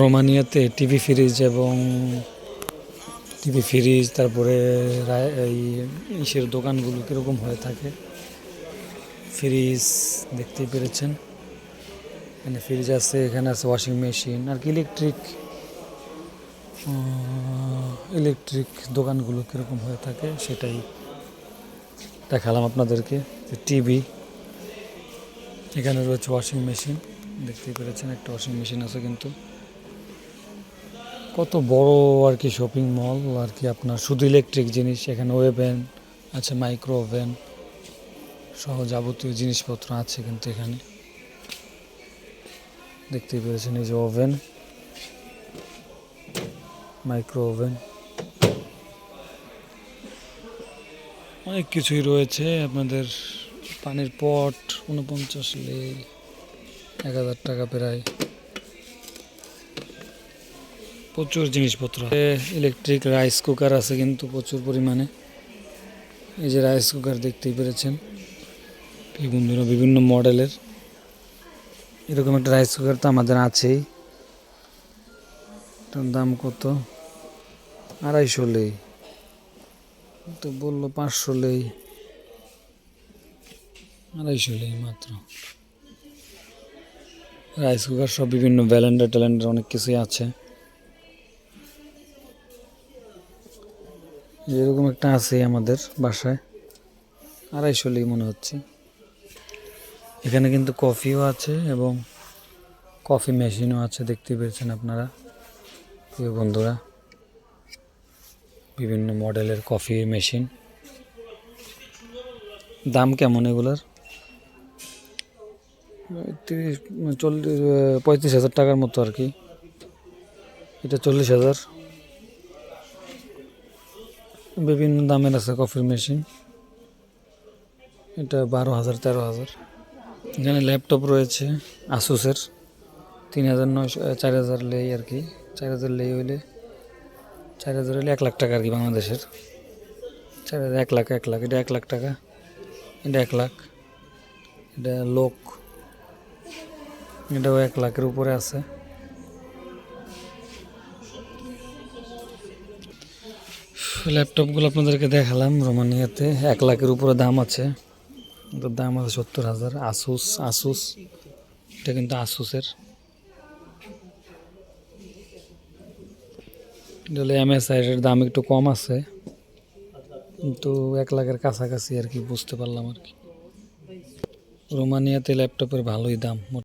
রোমানিয়াতে TV fridge এবং TV fridge, তারপরে এই ইসের দোকানগুলো কীরকম হয়ে থাকে? ফ্রিজ দেখতেই পেরেছেন। এখানে ফ্রিজ আছে, এখানে আছে ওয়াশিং মেশিন, আর কি ইলেকট্রিক ইলেকট্রিক দোকানগুলো কীরকম হয়ে থাকে সেটাই দেখালাম আপনাদেরকে। টিভি, এখানে রয়েছে ওয়াশিং মেশিন, দেখতেই পেরেছেন একটা ওয়াশিং মেশিন আছে কিন্তু। কত বড় আর কি শপিং মল আর কি আপনার শুধু ইলেকট্রিক জিনিস, এখানে ওভেন আছে মাইক্রো ওভেন সহ যাবতীয় জিনিসপত্র আছে কিন্তু এখানে। দেখতেই পেরেছেন এই যে ওভেন মাইক্রো ওভেন অনেক কিছুই রয়েছে, আপনাদের পানির পট উনপঞ্চাশ লে এক হাজার টাকা প্রায়। প্রচুর জিনিসপত্র। ইলেকট্রিক রাইস কুকার আছে কিন্তু প্রচুর পরিমাণে। এই যে রাইস কুকার দেখতেই পেরেছেন। বিভিন্ন বিভিন্ন মডেলের। এরকম একটা রাইস কুকার তো আমাদের আছেই। এটার দাম কত? আড়াইশো লেই। তো বলল পাঁচশো লেই। আড়াইশো লেই মাত্র। রাইস কুকার সব বিভিন্ন ব্যালেন্ডার ট্যালেন্ডার অনেক কিছুই আছে। এরকম একটা আছে আমাদের বাসায়, আড়াইশো লেই মনে হচ্ছে। এখানে কিন্তু কফিও আছে এবং কফি মেশিনও আছে, দেখতে পেয়েছেন আপনারা। প্রিয় বন্ধুরা, বিভিন্ন মডেলের কফি মেশিন। দাম কেমন এগুলার? তিরিশ, চল্লিশ, পঁয়ত্রিশ হাজার টাকার মতো আর কি। এটা চল্লিশ হাজার। বিভিন্ন দামের আছে কফির মেশিন। এটা বারো হাজার তেরো হাজার এখানে ল্যাপটপ রয়েছে আসুসের তিন হাজার নয়শো চার হাজার লেই আর কি। চার হাজার লেই হইলে চার হাজার হইলে এক লাখ টাকা আর কি বাংলাদেশের। চার হাজার এক লাখ এক লাখ, এটা এক লাখ টাকা। এটা এক লাখ। এটা লোক। এটাও এক লাখের উপরে আছে। ল্যাপটপগুলো আপনাদেরকে দেখালাম রোমানিয়াতে। এক লাখের উপরে দাম আছে। দাম আছে সত্তর হাজার। আসুস আসুস এটা কিন্তু আসুসের এমএসআইয়ের দাম একটু কম আছে। কিন্তু এক লাখের কাছাকাছি আর কি, বুঝতে পারলাম আর কি। রোমানিয়াতে ল্যাপটপের ভালোই দাম।